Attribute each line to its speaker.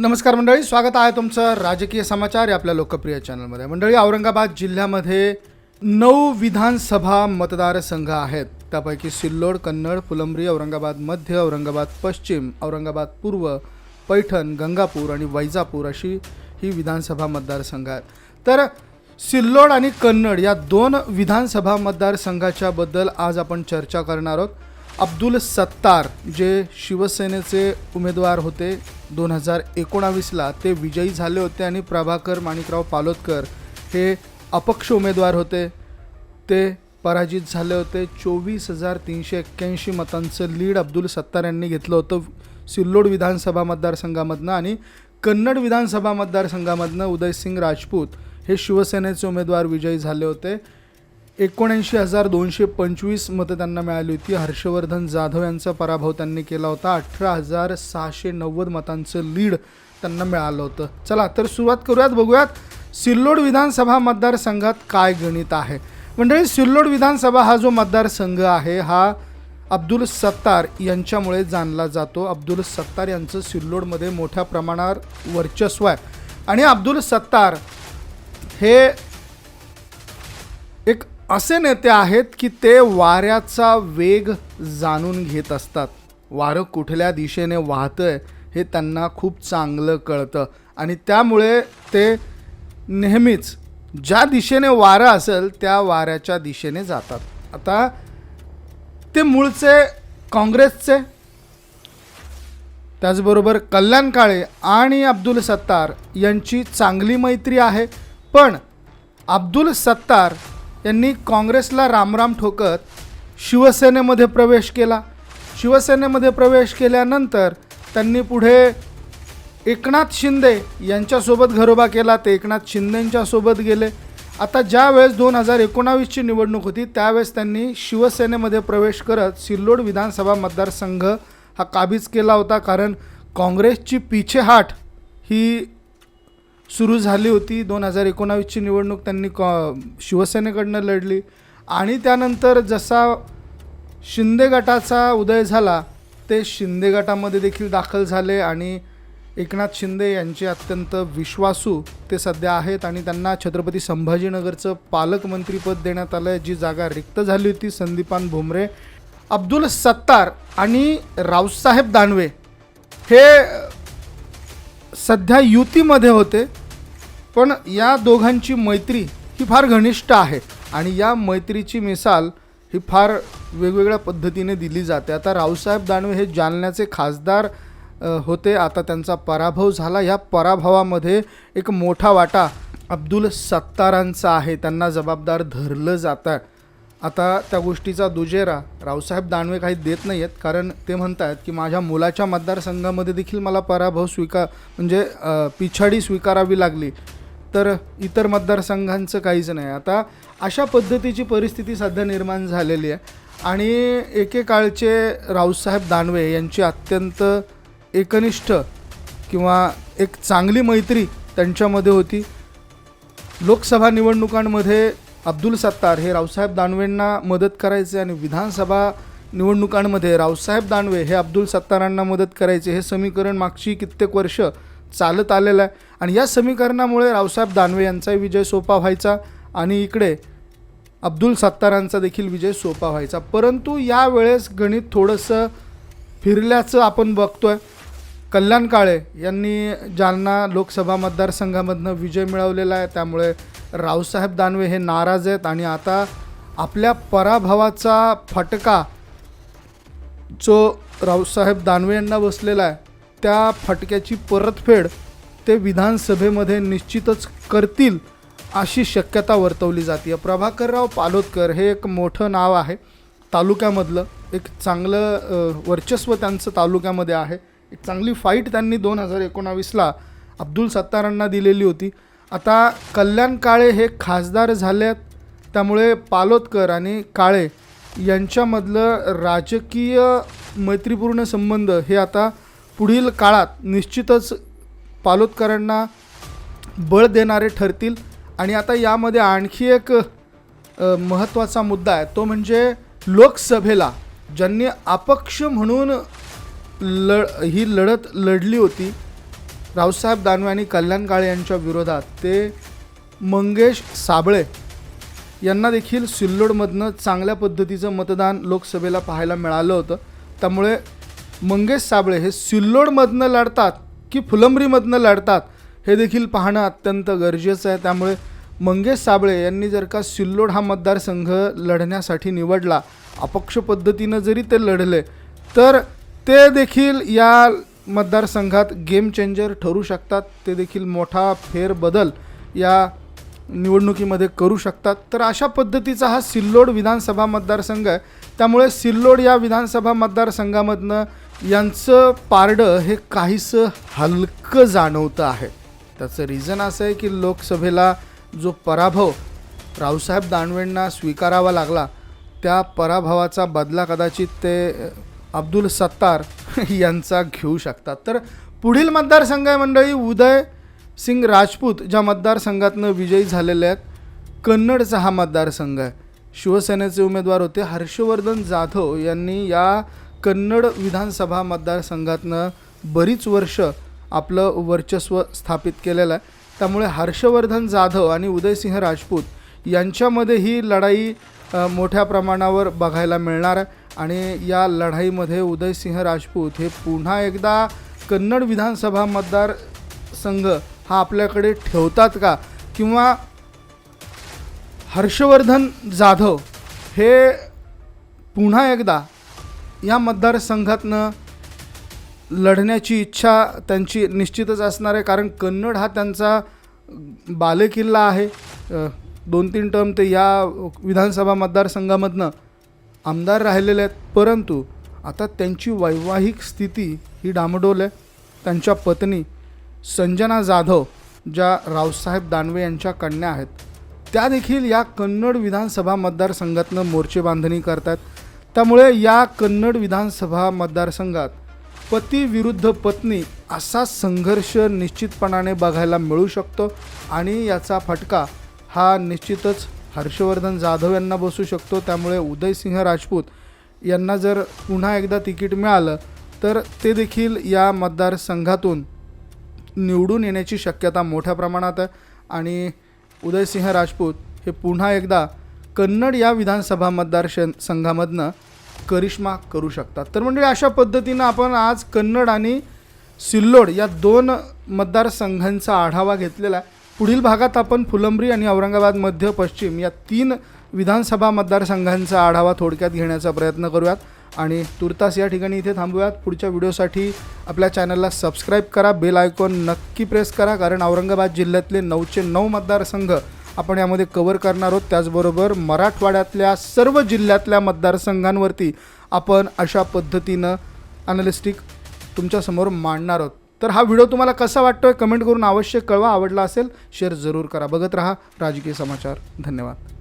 Speaker 1: नमस्कार मंडळी स्वागत आहे तुमचं राजकीय समाचार या आपल्या लोकप्रिय चॅनलमध्ये. मंडळी औरंगाबाद जिल्ह्यामध्ये नऊ विधानसभा मतदारसंघ आहेत. त्यापैकी सिल्लोड कन्नड फुलंब्री औरंगाबाद मध्य औरंगाबाद पश्चिम औरंगाबाद पूर्व पैठण गंगापूर आणि वैजापूर अशी ही विधानसभा मतदारसंघ आहेत. तर सिल्लोड आणि कन्नड या दोन विधानसभा मतदारसंघाच्याबद्दल आज आपण चर्चा करणार आहोत. अब्दुल सत्तार जे शिवसेनेचे उमेदवार होते दोन हजार एकोणावीसला ते विजयी झाले होते आणि प्रभाकर माणिकराव पालोदकर हे अपक्ष उमेदवार होते. ते पराजित झाले होते. चोवीस हजार तीनशे एक्क्याऐंशी मतांचं लीड अब्दुल सत्तार यांनी घेतलं होतं सिल्लोड विधानसभा मतदारसंघामधनं आणि कन्नड विधानसभा मतदारसंघामधनं उदयसिंग राजपूत हे शिवसेनेचे उमेदवार विजयी झाले होते. एकोणऐंशी हजार दोनशे पंचवीस मतं त्यांना मिळाली होती. हर्षवर्धन जाधव यांचा पराभव त्यांनी केला होता. अठरा हजार सहाशे नव्वद मतांचं लीड त्यांना मिळालं होतं. चला तर सुरुवात करूयात बघूयात सिल्लोड विधानसभा मतदारसंघात काय गणित आहे? मंडळी सिल्लोड विधानसभा हा जो मतदारसंघ आहे हा अब्दुल सत्तार यांच्यामुळे जाणला जातो. अब्दुल सत्तार यांचं सिल्लोडमध्ये मोठ्या प्रमाणावर वर्चस्व आहे. आणि अब्दुल सत्तार हे असे नेते आहेत की ते वाऱ्याचा वेग जाणून घेत असतात. वारं कुठल्या दिशेने वाहतंय हे त्यांना खूप चांगलं कळतं आणि त्यामुळे ते नेहमीच ज्या दिशेने वारं असेल त्या वाऱ्याच्या दिशेने जातात. आता ते मूळचे काँग्रेसचे त्याचबरोबर कल्याण काळे आणि अब्दुल सत्तार यांची चांगली मैत्री आहे. पण अब्दुल सत्तार यांनी काँग्रेसला रामराम ठोकत शिवसेनेमध्ये प्रवेश केला. शिवसेनेमध्ये प्रवेश केल्यानंतर त्यांनी पुढे एकनाथ शिंदे यांच्यासोबत घरोबा केला. ते एकनाथ शिंदेंच्यासोबत गेले. आता ज्या वेळेस दोन हजार एकोणावीसची निवडणूक होती त्यावेळेस त्यांनी शिवसेनेमध्ये प्रवेश करत सिल्लोड विधानसभा मतदारसंघ हा काबीज केला होता. कारण काँग्रेसची पिछेहाट ही सुरू झाली होती. दोन हजार एकोणावीसची निवडणूक त्यांनी कॉ शिवसेनेकडनं लढली. आणि त्यानंतर जसा शिंदे गटाचा उदय झाला ते शिंदे गटामध्ये देखील दाखल झाले आणि एकनाथ शिंदे यांचे अत्यंत विश्वासू ते सध्या आहेत आणि त्यांना छत्रपती संभाजीनगरचं पालकमंत्रीपद देण्यात आलं आहे जी जागा रिक्त झाली होती. संदीपान भुमरे अब्दुल सत्तार आणि रावसाहेब दानवे हे सध्या युतीमध्ये होते. पण या दोघांची मैत्री ही फार घनिष्ठ आहे आणि या मैत्रीची मिसाल ही फार वेगवेगळ्या पद्धतीने दिली जाते. आता रावसाहेब दानवे हे जालन्याचे खासदार होते. आता त्यांचा पराभव झाला. या पराभवामध्ये एक मोठा वाटा अब्दुल सत्तारांचा आहे. त्यांना जबाबदार धरलं जातं आता त्या गोष्टीचा दुजेरा रावसाहेब दानवे काही देत नाही आहेत कारण ते म्हणत आहेत की माझ्या मुलाच्या मतदारसंघामध्ये देखील मला पराभव स्वीकार म्हणजे पिछाडी स्वीकारावी लागली. तर इतर मतदारसंघांचं काहीच नाही. आता अशा पद्धतीची परिस्थिती सध्या निर्माण झालेली आहे. आणि एकेकाळचे रावसाहेब दानवे यांची अत्यंत एकनिष्ठ किंवा एक चांगली मैत्री त्यांच्यामध्ये होती. लोकसभा निवडणुकांमध्ये अब्दुल सत्तार हे रावसाहेब दानवेंना मदत करायचे आणि विधानसभा निवडणुकांमध्ये रावसाहेब दानवे हे अब्दुल सत्तारांना मदत करायचे हे समीकरण मागची कित्येक वर्ष चालत आलेला आहे. आणि या समीकरणामुळे रावसाहेब दानवे यांचाही विजय सोपा व्हायचा आणि इकडे अब्दुल सत्तारांचा देखील विजय सोपा व्हायचा. परंतु यावेळेस गणित थोडंसं फिरल्याचं आपण बघतो आहे कल्याण काळे यांनी जालना लोकसभा मतदारसंघामधनं विजय मिळवलेला आहे. त्यामुळे रावसाहेब दानवे हे नाराज आहेत. आणि आता आपल्या पराभवाचा फटका जो रावसाहेब दानवे यांना बसलेला आहे त्या फटक्याची परतफेड ते विधानसभेमध्ये निश्चितच करतील अशी शक्यता वर्तवली जाते प्रभाकरराव पालोदकर हे एक मोठं नाव आहे. तालुक्यामधलं एक चांगलं वर्चस्व त्यांचं तालुक्यामध्ये आहे. एक चांगली फाईट त्यांनी दोन हजार एकोणावीसला अब्दुल सत्तारांना दिलेली होती. आता कल्याण काळे हे खासदार झाले आहेत त्यामुळे पालोदकर आणि काळे यांच्यामधलं राजकीय मैत्रीपूर्ण संबंध हे आता पुढील काळात निश्चितच पालोदकरांना बळ देणारे ठरतील. आणि आता यामध्ये आणखी एक महत्त्वाचा मुद्दा आहे. तो म्हणजे लोकसभेला ज्यांनी अपक्ष म्हणून लढ ही लढत लढली होती रावसाहेब दानवे आणि कल्याण काळे यांच्या विरोधात ते मंगेश साबळे यांना देखील सिल्लोडमधनं चांगल्या पद्धतीचं मतदान लोकसभेला पाहायला मिळालं होतं. त्यामुळे मंगेश साबळे हे सिल्लोडमधनं लढतात की फुलंब्रीमधनं लढतात हे देखील पाहणं अत्यंत गरजेचं आहे. त्यामुळे मंगेश साबळे यांनी जर का सिल्लोड हा मतदारसंघ लढण्यासाठी निवडला अपक्ष पद्धतीनं जरी ते लढले तर ते देखील या मतदारसंघात गेम चेंजर ठरू शकतात. ते देखील मोठा फेरबदल या निवडणुकीमध्ये करू शकतात. तर अशा पद्धतीचा हा सिल्लोड विधानसभा मतदारसंघ आहे. त्यामुळे सिल्लोड या विधानसभा मतदारसंघामधनं यांचं पारडं हे काहीसं हलकं जाणवतं आहे. त्याचं रिझन असं आहे की लोकसभेला जो पराभव रावसाहेब दानवेंना स्वीकारावा लागला त्या पराभवाचा बदला कदाचित ते अब्दुल सत्तार यांचा घेऊ शकतात. तर पुढील मतदारसंघ आहे मंडळी उदय सिंग राजपूत ज्या मतदारसंघातनं विजयी झालेले आहेत कन्नडचा हा मतदारसंघ आहे शिवसेनेचे उमेदवार होते हर्षवर्धन जाधव यांनी या कन्नड विधानसभा मतदारसंघातनं बरीच वर्ष आपलं वर्चस्व स्थापित केलेलं आहे. त्यामुळे हर्षवर्धन जाधव आणि उदयसिंह राजपूत यांच्यामध्ये ही लढाई मोठ्या प्रमाणावर बघायला मिळणार आहे. आणि या लढाईमध्ये उदयसिंह राजपूत हे पुन्हा एकदा कन्नड विधानसभा मतदार संघ हा आपल्याकडे ठेवतात का? किंवा हर्षवर्धन जाधव हे पुन्हा एकदा या मतदारसंघातनं लढण्याची इच्छा त्यांची निश्चितच असणार आहे. कारण कन्नड हा त्यांचा बालेकिल्ला आहे. दोन तीन टर्म ते या विधानसभा मतदारसंघामधनं आमदार राहिलेले आहेत. परंतु आता त्यांची वैवाहिक स्थिती ही डामडोल आहे. त्यांच्या पत्नी संजना जाधव ज्या रावसाहेब दानवे यांच्या कन्या आहेत त्या देखील या कन्नड विधानसभा मतदारसंघातनं मोर्चे बांधणी करतात त्यामुळे या कन्नड विधानसभा मतदारसंघात पती विरुद्ध पत्नी असा संघर्ष निश्चितपणाने बघायला मिळू शकतो आणि याचा फटका हा निश्चितच हर्षवर्धन जाधव यांना बसू शकतो. त्यामुळे उदयसिंह राजपूत यांना जर पुन्हा एकदा तिकीट मिळालं तर ते देखील या मतदारसंघातून निवडून येण्याची शक्यता मोठ्या प्रमाणात आहे. आणि उदयसिंह राजपूत हे पुन्हा एकदा कन्नड या विधानसभा मतदार श- संघामधनं करिश्मा करू शकतात. तर म्हणजे अशा पद्धतीनं आपण आज कन्नड आणि सिल्लोड या दोन मतदारसंघांचा आढावा घेतलेला आहे. पुढील भागात आपण फुलंब्री आणि औरंगाबाद मध्य पश्चिम या तीन विधानसभा मतदारसंघांचा आढावा थोडक्यात घेण्याचा प्रयत्न करूयात. आणि तुर्तास या ठिकाणी इथे थांबूयात. पुढच्या व्हिडिओसाठी आपल्या चॅनलला सबस्क्राईब करा बेल आयकॉन नक्की प्रेस करा कारण औरंगाबाद जिल्ह्यातले नऊचे नऊ मतदारसंघ आपण यामध्ये कवर करणार आहोत. त्याचबरोबर मराठवाड्यातल्या सर्व जिल्ह्यातल्या मतदारसंघांवरती आपण अशा पद्धतीनं अनालिस्टिक तुमच्यासमोर मांडणार आहोत. तर हा व्हिडिओ तुम्हाला कसा वाटतोय? कमेंट करून अवश्य कळवा. आवडला असेल शेअर जरूर करा. बघत राहा राजकीय समाचार. धन्यवाद.